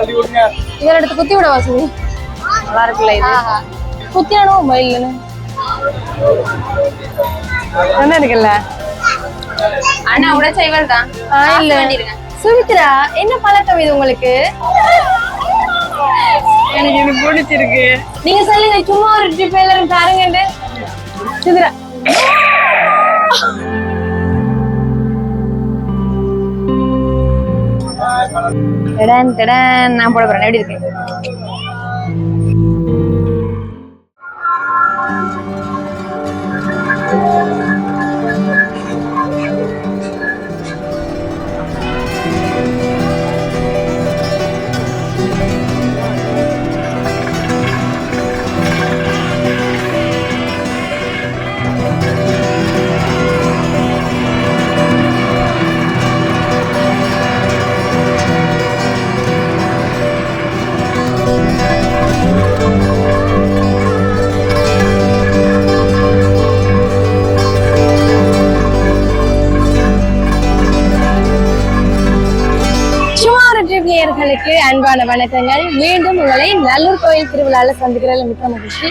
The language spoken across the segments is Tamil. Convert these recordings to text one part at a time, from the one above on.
இதில் எடுத்து குத்தி விட வசதி நல்லா இருக்குல்ல இது. குத்தியானோ மொபைல்னு என்ன இருக்குல்ல அண்ணா உடைச்ச இவள் தான். இல்ல. சுமித்ரா என்ன பழக்கம் இது உங்களுக்கு? எனக்கு இது பிடிச்சிருக்கு. நீங்க சொல்லுங்க சும்மா ஒரு ட்ரிப் எல்லாரும் பாருங்கன்னு சுமித்ரா. நான் போட போறேன். எப்படி இருக்கு அன்பான வணக்கங்கள். மீண்டும் உங்களை நல்லூர் கோயில் திருவிழால சந்திக்கிறதுல மிக்க மகிழ்ச்சி.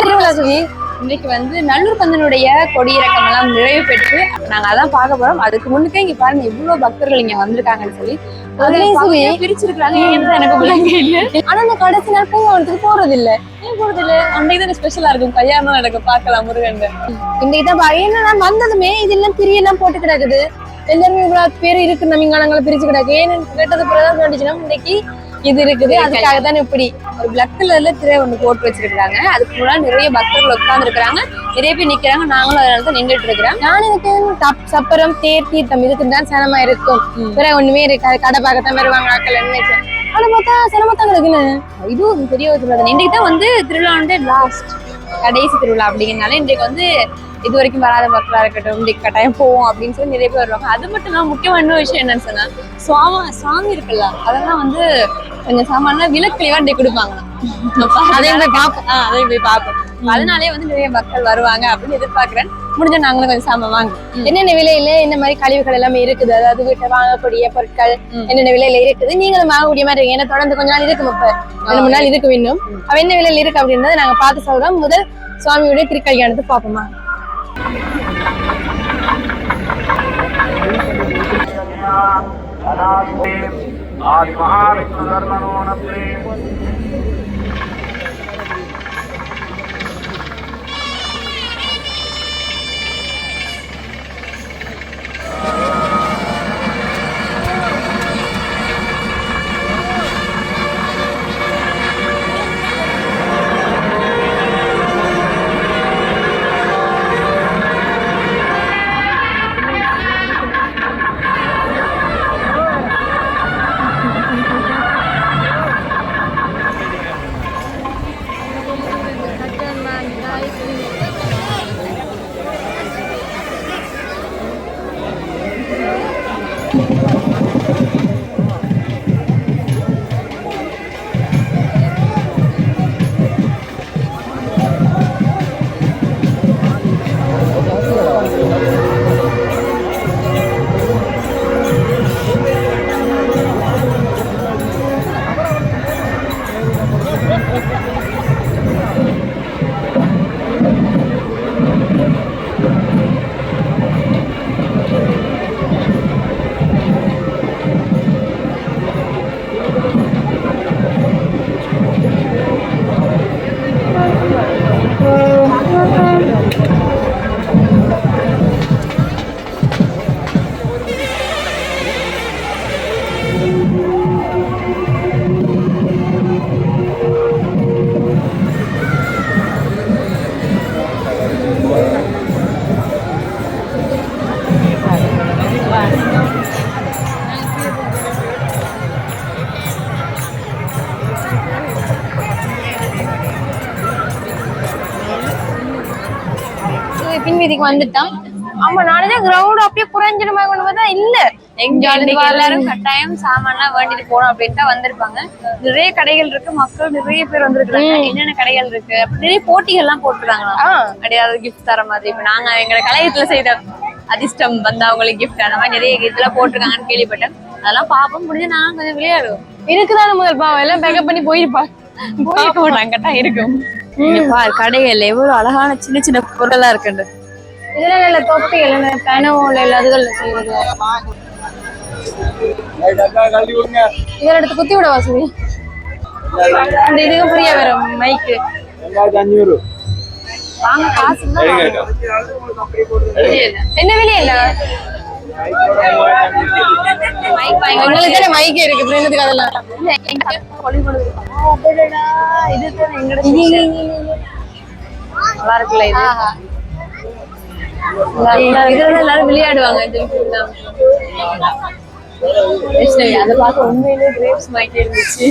திருவிழா சொல்லி இன்னைக்கு வந்து நல்லூர் பந்தனுடைய கொடியிறக்கம் எல்லாம் நிறைவு பெற்று நாங்க அதான் பார்க்க போறோம். அதுக்கு முன்னுக்கே இங்க பாருங்க இவ்வளவு பக்தர்கள் இங்க வந்திருக்காங்கன்னு சொல்லி. பிரிச்சிருக்காங்க எனக்கு ஆனா இந்த கடைசி நாள் பூங்கவனத்துக்கு போறது இல்ல ஏன் போறது இல்ல அன்னைக்கு தான் ஸ்பெஷலா இருக்கும். கல்யாணம் நடக்க பார்க்கலாம் முருகன் இன்னைக்கு தான் பாரு ஏன்னா வந்ததுமே இதெல்லாம் பிரிய எல்லாம் போட்டு கிடக்குது. எல்லாருமே இவ்வளவு பேர் இருக்கு. நம்பிங்காலங்களை பிரிச்சு கிடக்கு. ஏன்னு கேட்டது பிறகு கண்டிச்சுன்னா இன்னைக்கு இது இருக்குது. அதுக்காக தான் இப்படி ஒரு பிளாக் கலர்ல திரை ஒண்ணு போட்டு வச்சிருக்காங்க அதுக்கு முன்னாடி நிறைய பக்தர்கள் உட்கார்ந்து நிறைய பேர் நிக்கிறாங்க. நாங்களும் அதனால தான் நின்றுட்டு இருக்கிறோம். நான் எனக்கு சப்பரம் தேர் தீர்த்தம் இதுக்கு தான் சனமா இருக்கும். வேற ஒண்ணுமே இருக்காது. கடை பார்க்கத்தான் வருவாங்க ஆக்கள் நினைச்சேன் ஆனா பார்த்தா சிரமத்தான் கிடக்குன்னு இதுவும் பெரிய ஒரு திருவிழா. இன்னைக்கு தான் வந்து திருவிழா வந்து லாஸ்ட் கடைசி திருவிழா அப்படிங்கிறனால இன்றைக்கு வந்து இது வரைக்கும் வராத மக்களா இருக்கட்டும் இன்றைக்கு கட்டாயம் போவோம் அப்படின்னு சொல்லி நிறைய பேர் வருவாங்க. அது மட்டும் இல்லாம முக்கியமான இன்னொரு விஷயம் என்னன்னு சொன்னா சுவாம சாமி இருக்குல்ல அதெல்லாம் வந்து கொஞ்சம் சாமான்லாம் விலக்கழிவா இன்றைக்கு கொடுப்பாங்க. அதையும் போய் பார்ப்போம். அதையும் போய் பார்ப்போம். அதனாலே வந்து நிறைய மக்கள் வருவாங்க அப்படின்னு எதிர்பார்க்கிறேன். முடிஞ்ச நாங்களும் கொஞ்சம் சாமான் வாங்க. என்னென்ன விலையில இந்த மாதிரி கழிவுகள் எல்லாமே இருக்குது? அதாவது வீட்டை வாங்கக்கூடிய பொருட்கள் என்னென்ன விலையில இருக்குது? நீங்களும் வாங்கக்கூடிய மாதிரி இருக்கு. ஏன்னா தொடர்ந்து கொஞ்ச நாள் இருக்கும் இப்ப. நாள் இருக்கு இன்னும். அவ என்ன விலையில இருக்கு அப்படின்றத நாங்க பார்த்து சொல்றோம். முதல் சுவாமியுடைய திருக்கல்யாணத்தை பார்ப்போமா? आज महाविष्णु धर्म प्रेम பின்வீதிக்கு வந்துட்டோம். ஆமா நானே கிரவுண்ட் அப்படியே குறைஞ்சிடுமா கொண்டு பார்த்தா இல்ல. எங்க. எல்லாரும் கட்டாயம் சாமான்லாம் வேண்டிட்டு போகணும் அப்படின்ட்டு வந்திருப்பாங்க. நிறைய கடைகள் இருக்கு. மக்கள் நிறைய பேர் வந்திருக்காங்க என்னென்ன கடைகள் இருக்கு? அப்படி நிறைய போட்டிகள்லாம் போட்டுருக்காங்களா ஆ. கிடையாது கிஃப்ட் தர மாதிரி. இப்ப நாங்க எங்க கலையத்துல செய்த அதிர்ஷ்டம் வந்து அவங்களுக்கு கிஃப்ட் அந்த மாதிரி நிறைய இதெல்லாம் போட்டிருக்காங்கன்னு கேள்விப்பட்டேன். அதெல்லாம் பாப்போம் முடிஞ்சு நான் கொஞ்சம் விளையாடுவோம். இருக்குதானே முதல் பாவம்? எல்லாம் பேக்கப் பண்ணி போயிருப்பா. பாப்போம் நாங்கட்டா இருக்கும். இங்க பார் கடைகள் எவ்வளவு அழகான சின்ன சின்ன பொருளெல்லாம் இருக்குண்டு. இதெல்லாம் நல்ல தொப்பிகள் கனவுல இல்லாதகள் செய்யறது இதெல்லாம் எடுத்து குத்தி விட வசதி அந்த இதுக்கு ஃப்ரீயா வரும் மைக்கு வாங்க காசு என்ன விலை இல்ல எங்களுக்கு மைக் இருக்கு அதெல்லாம்? நல்லா இருக்குல்ல இது எல்லாரும் விளையாடுவாங்க அதை பார்க்க கிரேப்ஸ் இருந்துச்சு.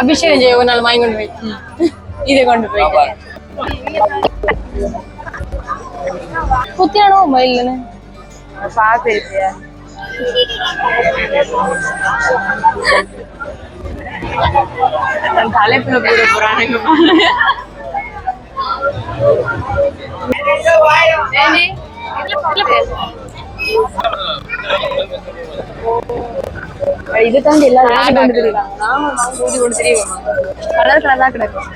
அபிஷேகம் செய்ய ஒரு நாள் வாங்கி கொண்டு போய். இதை கொண்டு போயிட்டு குத்தியானோ மொபைல் பாப்பிருக்கியா தலைப்புல போட போறானுங்க ஏண்டி? இது தாண்டி விளையாட்டு கொண்டு தெரியுறாங்க நாம கொண்டு தெரியுமா கலர் கலரா கிடக்கும்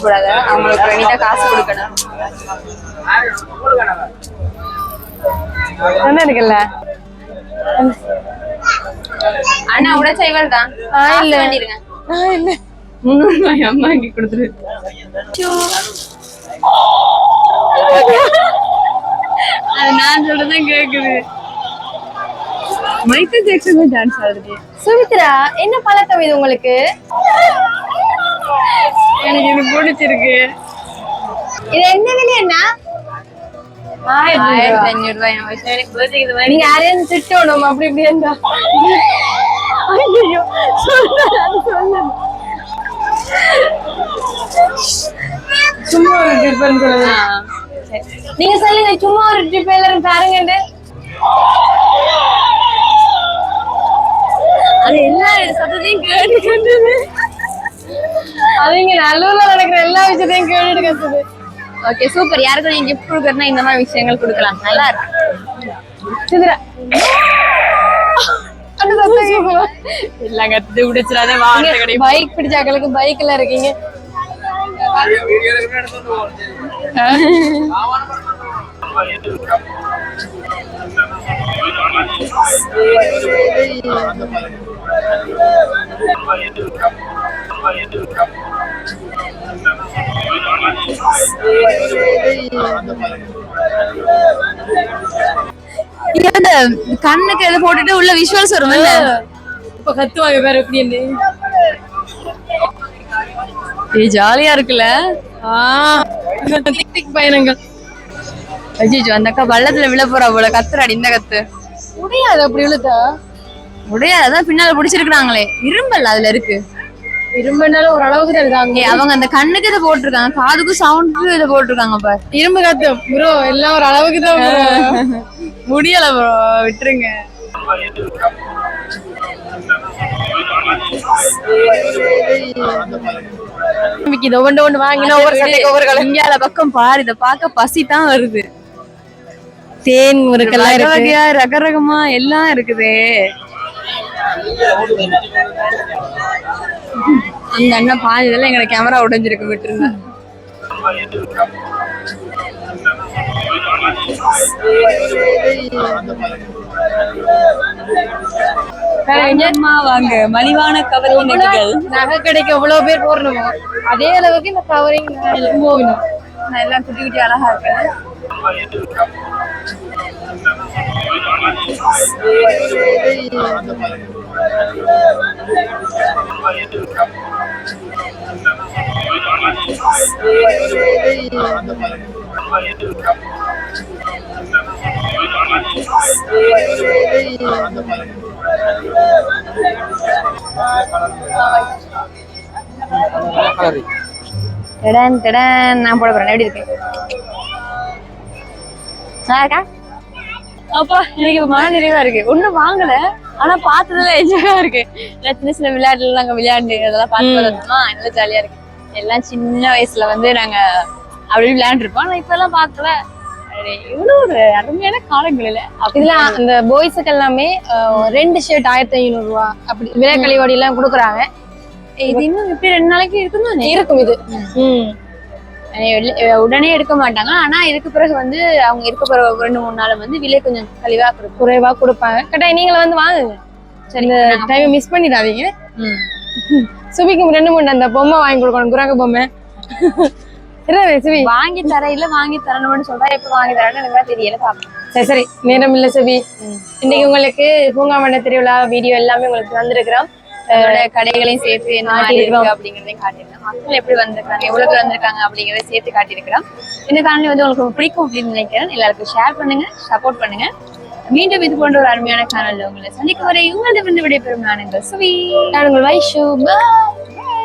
கூடாது அவங்களுக்கு நீட்டா காசு கொடுக்கணும். என்ன இருக்குல்ல? அண்ணா உடைச்ச இவள் தான். இல்ல. இல்ல. அம்மா இங்க கொடுத்துரு. அது நான் சொல்றதான் கேக்குது. மைக்கேல் ஜாக்சன் டான்ஸ் ஆடுது சுமித்ரா என்ன பழக்கம் இது உங்களுக்கு? எனக்கு இது பிடிச்சிருக்கு. இது என்ன விலை என்ன ஆயிரத்தி அஞ்சூறு ரூபாய் நீங்க யாரையும் திட்டணும் அப்படி இப்படி இருந்தா. ஐயோ சொன்னது சும்மா ஒரு ட்ரிப்னு சொல்லுங்க. நீங்க சொல்லுங்க சும்மா ஒரு ட்ரிப் எல்லாரும் பாருங்க அது எல்லா சத்தத்தையும் கேட்டு கண்டது? அவங்க நல்லூர்ல நடக்கிற எல்லா விஷயத்தையும் கேட்டுட்டு கத்துது ஓகே சூப்பர் யாருக்கும் நீங்க கிஃப்ட் கொடுக்கறதுனா இந்த மாதிரி விஷயங்கள் கொடுக்கலாம். நல்லா இருக்கு. நீங்க பைக் பிடிச்சாக்களுக்கு பைக்ல இருக்கீங்க. இந்த கண்ணுக்கு எதை போட்டுட்டு உள்ள விஷுவல்ஸ் வரும் இப்ப கத்துவாங்க பேர் எப்படின்னு ஏய் ஜாலியா இருக்குல்ல? பயணங்கள். அஜிஜோ அந்த அக்கா பள்ளத்துல விழ போறா போல. கத்துறாடி இந்த கத்து. முடியாது அப்படி இழுத்தா முடியாது அதான் பின்னால பிடிச்சிருக்காங்களே இரும்பல் அதுல இருக்கு. ஒரு தான் இருக்காங்க ஏய், அவங்க அந்த கண்ணுக்கு இதை போட்டிருக்காங்க. காதுக்கும் சவுண்டுக்கும் இதை போட்டிருக்காங்க பாரு. இரும்பு காத்தும் ப்ரோ எல்லாம் ஒரு அளவுக்கு தான் bro. முடியல ப்ரோ விட்டுருங்க. விக்கிது ஒன்று ஒன்று வாங்கினா ஒவ்வொரு சட்டைக்கு ஒவ்வொரு கலர். இந்தியால பக்கம் பாரு இத பார்க்க பசி தான் வருது. தேன் இருக்கு. வகையா ரக ரகமா எல்லாம் இருக்குதே. அந்த அண்ணன் பாதி இதெல்லாம் எங்க கேமரா உடைஞ்சிருக்கு விட்டுருங்க வாங்க மலிவான கவரிங் நெட்டுகள் நகை கடைக்கு எவ்வளவு பேர் போடணுமோ அதே அளவுக்கு இந்த கவரிங் போகணும் நான் எல்லாம் குட்டி குட்டி அழகா இருக்கு டடன் டடன் நான் போட போறேன். எப்படி இருக்கு நல்லா இருக்கா? அப்பா இன்னைக்கு மன நிறைவா இருக்கு. ஒண்ணும் வாங்கல. ஆனா பார்த்ததுல என்ஜாயா இருக்கு. சின்ன சின்ன விளையாட்டுல நாங்க விளையாண்டு அதெல்லாம் பார்த்து வளர்ந்தோமா நல்லா ஜாலியா இருக்கு. எல்லாம் சின்ன வயசுல வந்து நாங்க அப்படின்னு விளையாண்டுருப்போம். ஆனா இப்ப எல்லாம் பார்க்கல. அடே, இவ்வளவு ஒரு அருமையான காலங்கள் இல்ல அப்படி இதுல அந்த பாய்ஸுக்கு எல்லாமே ரெண்டு ஷர்ட் ஆயிரத்தி ஐநூறு ரூபா. அப்படி விலை கழிவாடி எல்லாம் கொடுக்குறாங்க. இது இன்னும் எப்படி ரெண்டு நாளைக்கு இருக்குன்னு இருக்கும் இது. உடனே எடுக்க மாட்டாங்க. ஆனா இதுக்கு பிறகு வந்து அவங்க இருக்க போற ஒரு ரெண்டு மூணு நாள் வந்து விலை கொஞ்சம் கழிவா கொடுக்கும் குறைவா கொடுப்பாங்க. கட்டாயம் நீங்களும் வந்து வாங்குங்க. சரி டைம் மிஸ் பண்ணிடாதீங்க. சுபிக்கு ரெண்டு மூணு அந்த பொம்மை வாங்கி கொடுக்கணும். குரங்கு பொம்மை. வாங்கி தர இல்ல வாங்கி தரணும்னு சொல்றா. எப்ப வாங்கி தரேன்னு எனக்கு தெரியல பாப்போம். சரி சரி. நேரம் இல்ல சுபி. இன்னைக்கு உங்களுக்கு பூங்காமண்ட திருவிழா வீடியோ எல்லாமே உங்களுக்கு வந்திருக்கிறோம் அதோட கடைகளையும் சேர்த்து என்ன மாதிரி. இருக்கு அப்படிங்கறதையும் காட்டியிருக்கோம் மக்கள் எப்படி வந்திருக்காங்க எவ்வளவு பேர் வந்திருக்காங்க அப்படிங்கறத சேர்த்து காட்டியிருக்கிறோம். இந்த காணொலி வந்து உங்களுக்கு பிடிக்கும் அப்படின்னு நினைக்கிறேன். எல்லாருக்கும் ஷேர் பண்ணுங்க சப்போர்ட் பண்ணுங்க. மீண்டும் இது போன்ற ஒரு அருமையான காணொலி உங்களை சந்திக்கும் வரை உங்களிடமிருந்து விடைபெறும் நான் எங்கள் சுவி. நான் உங்கள் வைஷு. பாய்